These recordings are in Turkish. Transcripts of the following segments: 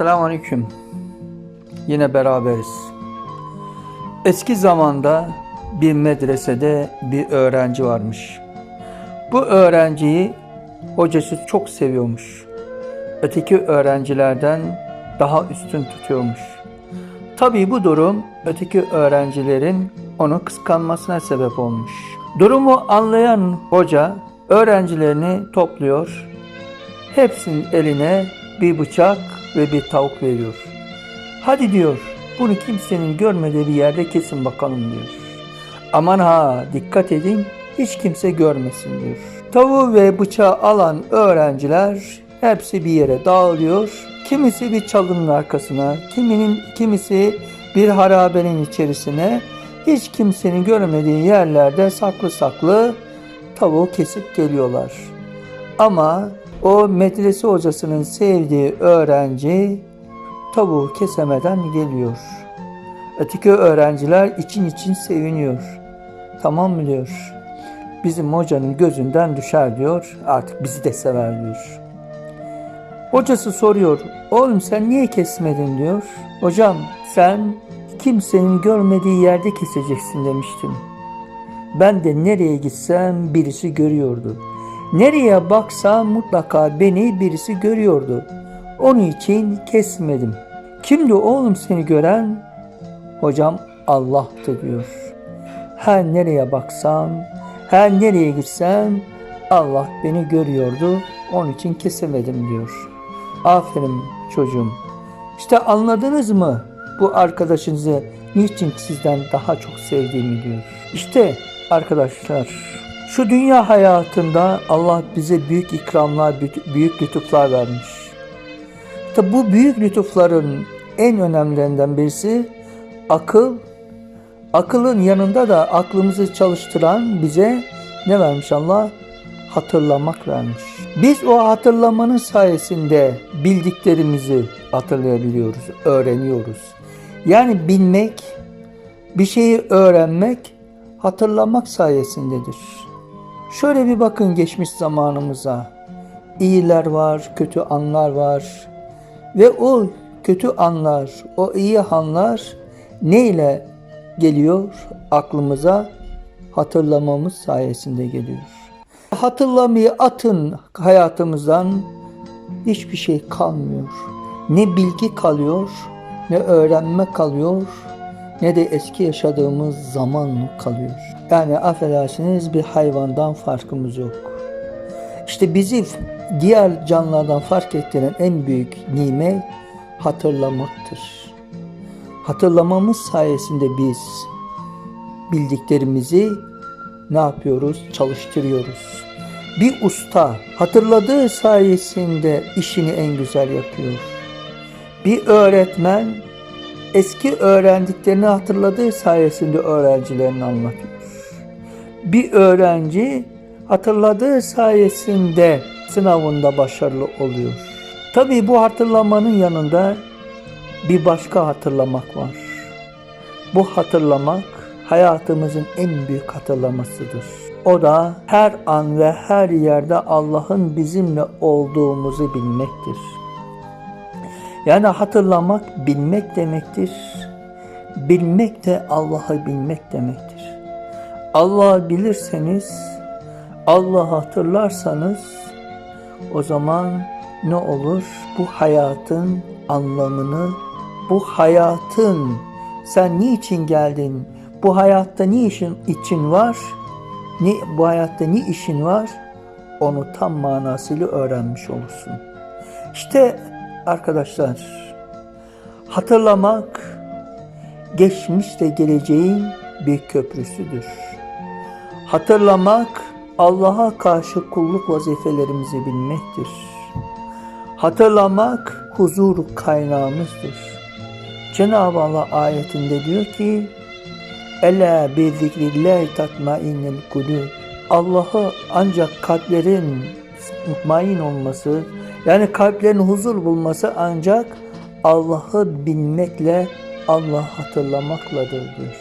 Selamünaleyküm. Yine beraberiz. Eski zamanda bir medresede bir öğrenci varmış. Bu öğrenciyi hocası çok seviyormuş. Öteki öğrencilerden daha üstün tutuyormuş. Tabii bu durum öteki öğrencilerin onu kıskanmasına sebep olmuş. Durumu anlayan hoca öğrencilerini topluyor. Hepsinin eline bir bıçak ve bir tavuk veriyor. Hadi diyor bunu kimsenin görmediği bir yerde kesin bakalım diyor. Aman ha dikkat edin hiç kimse görmesin diyor. Tavuğu ve bıçağı alan öğrenciler hepsi bir yere dağılıyor. Kimisi bir çalının arkasına, kiminin kimisi bir harabenin içerisine, hiç kimsenin görmediği yerlerde saklı saklı tavuğu kesip geliyorlar. Ama o medrese hocasının sevdiği öğrenci tavuğu kesemeden geliyor. Öteki öğrenciler için için seviniyor. Tamam mı diyor. Bizim hocanın gözünden düşer diyor. Artık bizi de sever diyor. Hocası soruyor. Oğlum sen niye kesmedin diyor. Hocam sen kimsenin görmediği yerde keseceksin demiştim. Ben de nereye gitsem birisi görüyordu. Nereye baksam mutlaka beni birisi görüyordu. Onun için kesmedim. Kimdi oğlum seni gören? Hocam Allah'tı diyor. Her nereye baksam, her nereye gitsem Allah beni görüyordu. Onun için kesemedim diyor. Aferin çocuğum. İşte anladınız mı bu arkadaşınızı niçin sizden daha çok sevdiğimi diyor. İşte arkadaşlar şu dünya hayatında Allah bize büyük ikramlar, büyük lütuflar vermiş. Tabi bu büyük lütufların en önemlilerinden birisi akıl. Akılın yanında da aklımızı çalıştıran bize ne vermiş Allah? Hatırlamak vermiş. Biz o hatırlamanın sayesinde bildiklerimizi hatırlayabiliyoruz, öğreniyoruz. Yani bilmek, bir şeyi öğrenmek hatırlamak sayesindedir. Şöyle bir bakın geçmiş zamanımıza. İyiler var, kötü anlar var. Ve o kötü anlar, o iyi anlar ne ile geliyor aklımıza? Hatırlamamız sayesinde geliyor. Hatırlamayı atın hayatımızdan hiçbir şey kalmıyor. Ne bilgi kalıyor, ne öğrenme kalıyor, ne de eski yaşadığımız zaman kalıyor. Yani affedersiniz bir hayvandan farkımız yok. İşte bizi diğer canlılardan fark ettiren en büyük nimet hatırlamaktır. Hatırlamamız sayesinde biz bildiklerimizi ne yapıyoruz? Çalıştırıyoruz. Bir usta hatırladığı sayesinde işini en güzel yapıyor. Bir öğretmen eski öğrendiklerini hatırladığı sayesinde öğrencilerini anlatıyor. Bir öğrenci hatırladığı sayesinde sınavında başarılı oluyor. Tabii bu hatırlamanın yanında bir başka hatırlamak var. Bu hatırlamak hayatımızın en büyük hatırlamasıdır. O da her an ve her yerde Allah'ın bizimle olduğumuzu bilmektir. Yani hatırlamak bilmek demektir. Bilmek de Allah'ı bilmek demektir. Allah'ı bilirseniz, Allah'ı hatırlarsanız o zaman ne olur? Bu hayatın anlamını, bu hayatın sen niçin geldin? Bu hayatta ne işin için var? Ne bu hayatta ne işin var? Onu tam manasıyla öğrenmiş olursun. İşte arkadaşlar hatırlamak geçmiş ve geleceğin bir köprüsüdür. Hatırlamak Allah'a karşı kulluk vazifelerimizi bilmektir. Hatırlamak huzur kaynağımızdır. Cenab-ı Allah ayetinde diyor ki Ela bi zikrillahi tatmainnel kulub. Allah'ı ancak kalplerin mutmain olması, yani kalplerin huzur bulması ancak Allah'ı bilmekle, Allah hatırlamakladır diyor.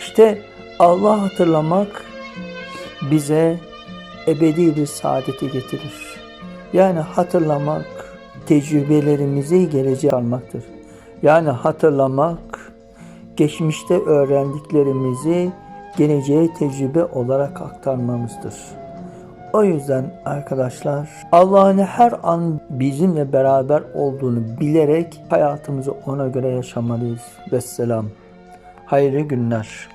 İşte Allah hatırlamak bize ebedi bir saadeti getirir. Yani hatırlamak tecrübelerimizi geleceğe almaktır. Yani hatırlamak, geçmişte öğrendiklerimizi geleceğe tecrübe olarak aktarmamızdır. O yüzden arkadaşlar Allah'ın her an bizimle beraber olduğunu bilerek hayatımızı ona göre yaşamalıyız. Vesselam. Hayırlı günler.